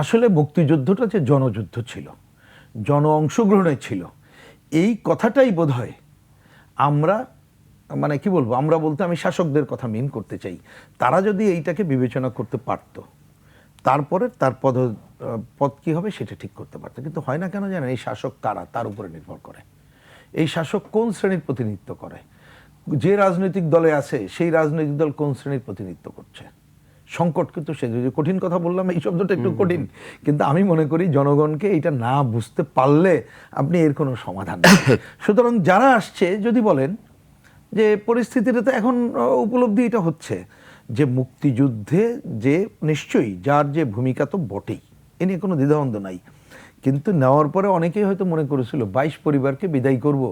আসলে মুক্তিযুদ্ধটা যে জনযুদ্ধ ছিল, জন অংশগ্রহণে ছিল, এই কথাটাই বোধ হয় আমরা মানে কি বলব, আমরা বলতে আমি শাসকদের কথা মিন করতে চাই। তারা যদি এইটাকে বিবেচনা করতে পারতো তারপরে তার পদ পদ কী হবে সেটা ঠিক করতে পারতো। কিন্তু হয় না কেন জানেন, এই শাসক কারা? তার উপরে নির্ভর করে। এই শাসক কোন শ্রেণির প্রতিনিধিত্ব করে? যে রাজনৈতিক দলে আছে, সেই রাজনৈতিক দল কোন শ্রেণির প্রতিনিধিত্ব করছে সংকট কিন্তু সে যে কঠিন কথা বললাম এই শব্দটা একটু কঠিন। কিন্তু আমি মনে করি জনগণকে এটা না বুঝতে পারলে আপনি এর কোনো সমাধান সুতরাং যারা আসছে যদি বলেন যে পরিস্থিতিটা তো এখন উপলব্ধি এটা হচ্ছে যে মুক্তিযুদ্ধে যে নিশ্চয়ই যার যে ভূমিকা তো বটেই এ নিয়ে কোনো দ্বিধাবন্ধ নাই। কিন্তু নেওয়ার পরে অনেকেই হয়তো মনে করেছিল বাইশ পরিবারকে বিদায় করব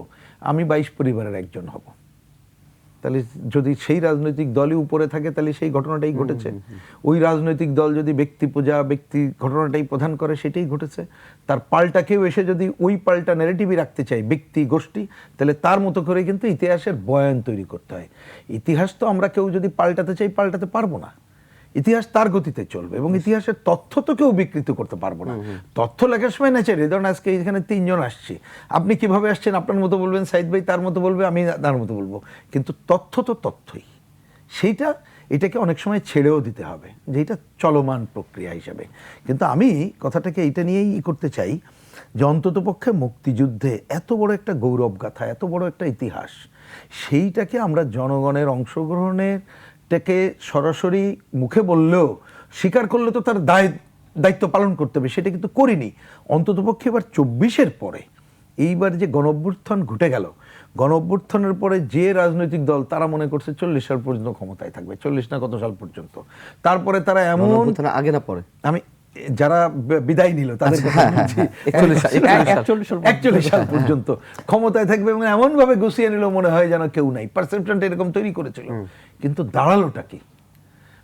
আমি বাইশ পরিবারের একজন হব। তাহলে যদি সেই রাজনৈতিক দলই উপরে থাকে তাহলে সেই ঘটনাটাই ঘটেছে। ওই রাজনৈতিক দল যদি ব্যক্তি পূজা ব্যক্তি ঘটনাটাই প্রধান করে সেটাই ঘটেছে। তার পাল্টা কেউ এসে যদি ওই পাল্টা নেগেটিভই রাখতে চায় ব্যক্তি গোষ্ঠী তাহলে তার মতো করে কিন্তু ইতিহাসের বয়ান তৈরি করতে হয়। ইতিহাস তো আমরা কেউ যদি পাল্টাতে চাই পাল্টাতে পারব না। ইতিহাস তার গতিতে চলবে এবং ইতিহাসের তথ্য তো কেউ বিকৃত করতে পারব না। তথ্য লেখার সময় নেচারি ধরুন আজকে এখানে তিনজন আসছে। আপনি কীভাবে আসছেন? আপনার মতো বলবেন সাইদ ভাই তার মতো বলবে আমি তার মতো বলব। কিন্তু তথ্য তো তথ্যই। সেইটা এটাকে অনেক সময় ছেড়েও দিতে হবে যে এটা চলমান প্রক্রিয়া হিসাবে। কিন্তু আমি কথাটাকে এটা নিয়েই ই করতে চাই যে অন্ততপক্ষে মুক্তিযুদ্ধে এত বড় একটা গৌরব গাথা এত বড় একটা ইতিহাস সেইটাকে আমরা জনগণের অংশগ্রহণের টাকে সরাসরি মুখে বললেও স্বীকার করলে তো তার দায় দায়িত্ব পালন করতে হবে সেটা কিন্তু করিনি। অন্ততপক্ষে এবার চব্বিশের পরে এইবার যে গণঅভ্যুত্থান ঘটে গেল গণঅভ্যুত্থানের পরে যে রাজনৈতিক দল তারা মনে করছে চল্লিশ সাল পর্যন্ত ক্ষমতায় থাকবে চল্লিশ না কত সাল পর্যন্ত। তারপরে তারা এমন আগে না পরে? আমি যারা বিদায় নিল তাদের আচ্ছা, কথা হ্যাঁ। হ্যাঁ, 41 সাল, 41 সাল 41 সাল পর্যন্ত। ক্ষমতায় থাকবে এবং এমন ভাবে গুছিয়ে নিল মনে হয় যেন কেউ নাই। পারসেপশনটা এরকম তৈরি করেছিল। কিন্তু দাঁড়ালোটা কি?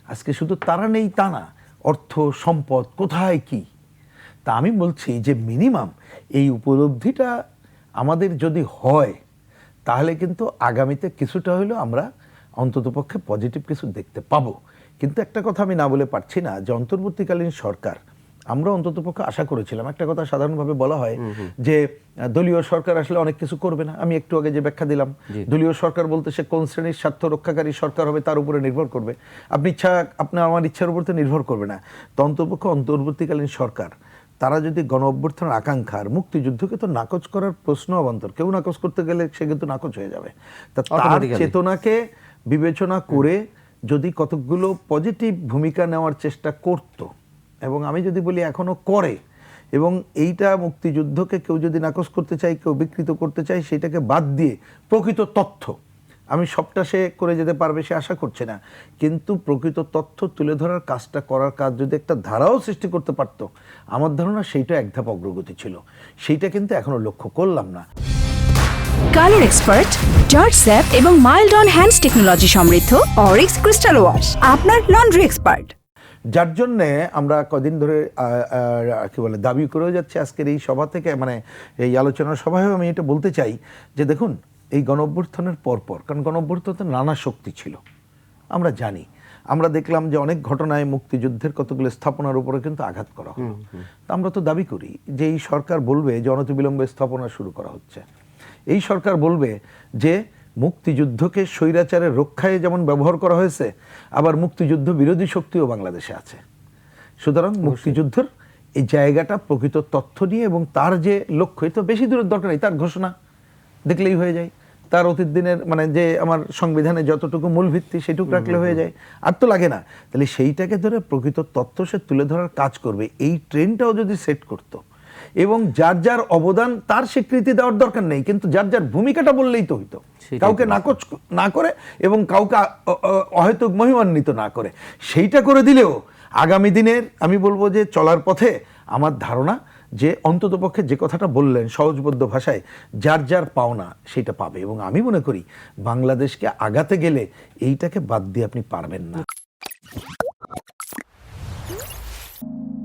আজকে শুধু তারা নেই তা না অর্থ সম্পদ কোথায় কি? তা আমি বলছি যে মিনিমাম এই উপলব্ধিটা আমাদের যদি হয় তাহলে কিন্তু আগামীতে কিছুটা হলেও আমরা অন্ততপক্ষে পজিটিভ কিছু দেখতে পাবো। কিন্তু একটা কথা আমি না বলে পারছি না যে অন্তর্বর্তীকালীন সরকার আমরা অন্ততপক্ষে আশা করেছিলাম একটা কথা সাধারণভাবে বলা হয় যে দলীয় সরকার আসলে অনেক কিছু করবে না। আমি একটু আগে যে ব্যাখ্যা দিলাম দলীয় সরকার বলতে সে কোন শ্রেণির স্বার্থ রক্ষাকারী সরকার হবে তার উপরে নির্ভর করবে। আপনি ইচ্ছা আপনার আমার ইচ্ছার উপর তো নির্ভর করবে না। তো অন্তর্পক্ষে অন্তর্বর্তীকালীন সরকার তারা যদি গণ অভ্যর্থনের আকাঙ্ক্ষার মুক্তিযুদ্ধকে তো নাকচ করার প্রশ্ন অবান্তর। কেউ নাকচ করতে গেলে সে কিন্তু নাকচ হয়ে যাবে। তা তার চেতনাকে বিবেচনা করে যদি কতকগুলো পজিটিভ ভূমিকা নেওয়ার চেষ্টা করত, এবং আমি যদি বলি এখনও করে, এবং এইটা মুক্তিযুদ্ধকে কেউ যদি নাকচ করতে চায়, কেউ বিকৃত করতে চায়, সেটাকে বাদ দিয়ে প্রকৃত তথ্য, আমি সবটা সে করে যেতে পারবে সে আশা করছে না। কিন্তু প্রকৃত তথ্য তুলে ধরার কাজটা করার কাজ যদি একটা ধারাও সৃষ্টি করতে পারতো, আমার ধারণা সেইটা এক ধাপ অগ্রগতি ছিল। সেইটা কিন্তু এখনও লক্ষ্য করলাম না। কালার এক্সপার্ট জর্জ স্যাপ এবং মাইল্ড অন হ্যান্ডস টেকনোলজি সমৃদ্ধ অরিক্স ক্রিস্টাল ওয়াশ আপনার লন্ড্রি এক্সপার্ট। যার জন্যে আমরা কদিন ধরে কি বলে দাবি করেও যাচ্ছে আজকের এই সভা থেকে মানে এই আলোচনার সভায়ও আমি এটা বলতে চাই যে দেখুন এই গণঅভ্যুত্থানের পরপর কারণ গণঅভ্যুত্থানের নানা শক্তি ছিল আমরা জানি। আমরা দেখলাম যে অনেক ঘটনায় মুক্তিযুদ্ধের কতগুলো স্থাপনার উপরে কিন্তু আঘাত করা হলো। তা আমরা তো দাবি করি যে এই সরকার বলবে যে অনতিবিলম্বে স্থাপনা শুরু করা হচ্ছে। এই সরকার বলবে যে মুক্তিযুদ্ধকে স্বৈরাচারের রক্ষায় যেমন ব্যবহার করা হয়েছে আবার মুক্তিযুদ্ধ বিরোধী শক্তিও বাংলাদেশে আছে। সুতরাং মুক্তিযুদ্ধের এই জায়গাটা প্রকৃত তথ্য নিয়ে এবং তার যে লক্ষ্য এ তো বেশি দূরের দরকার নেই তার ঘোষণা দেখলেই হয়ে যায়। তার অতীত দিনের মানে যে আমার সংবিধানে যতটুকু মূল ভিত্তি সেটুকু রাখলে হয়ে যায় আর তো লাগে না। তাহলে সেইটাকে ধরে প্রকৃত তথ্য সে তুলে ধরার কাজ করবে। এই ট্রেনটাও যদি সেট করতো এবং যার যার অবদান তার স্বীকৃতি দেওয়ার দরকার নেই কিন্তু যার যার ভূমিকাটা বললেই তো হইতো। কাউকে নাকচ না করে এবং কাউকে অহেতুক মহিমান্বিত না করে। সেইটা করে দিলেও আগামী দিনের আমি বলব যে চলার পথে আমার ধারণা যে অন্ততপক্ষে যে কথাটা বললেন সহজবদ্ধ ভাষায় যার যার পাওনা সেটা পাবে। এবং আমি মনে করি বাংলাদেশকে আগাতে গেলে এইটাকে বাদ দিয়ে আপনি পারবেন না।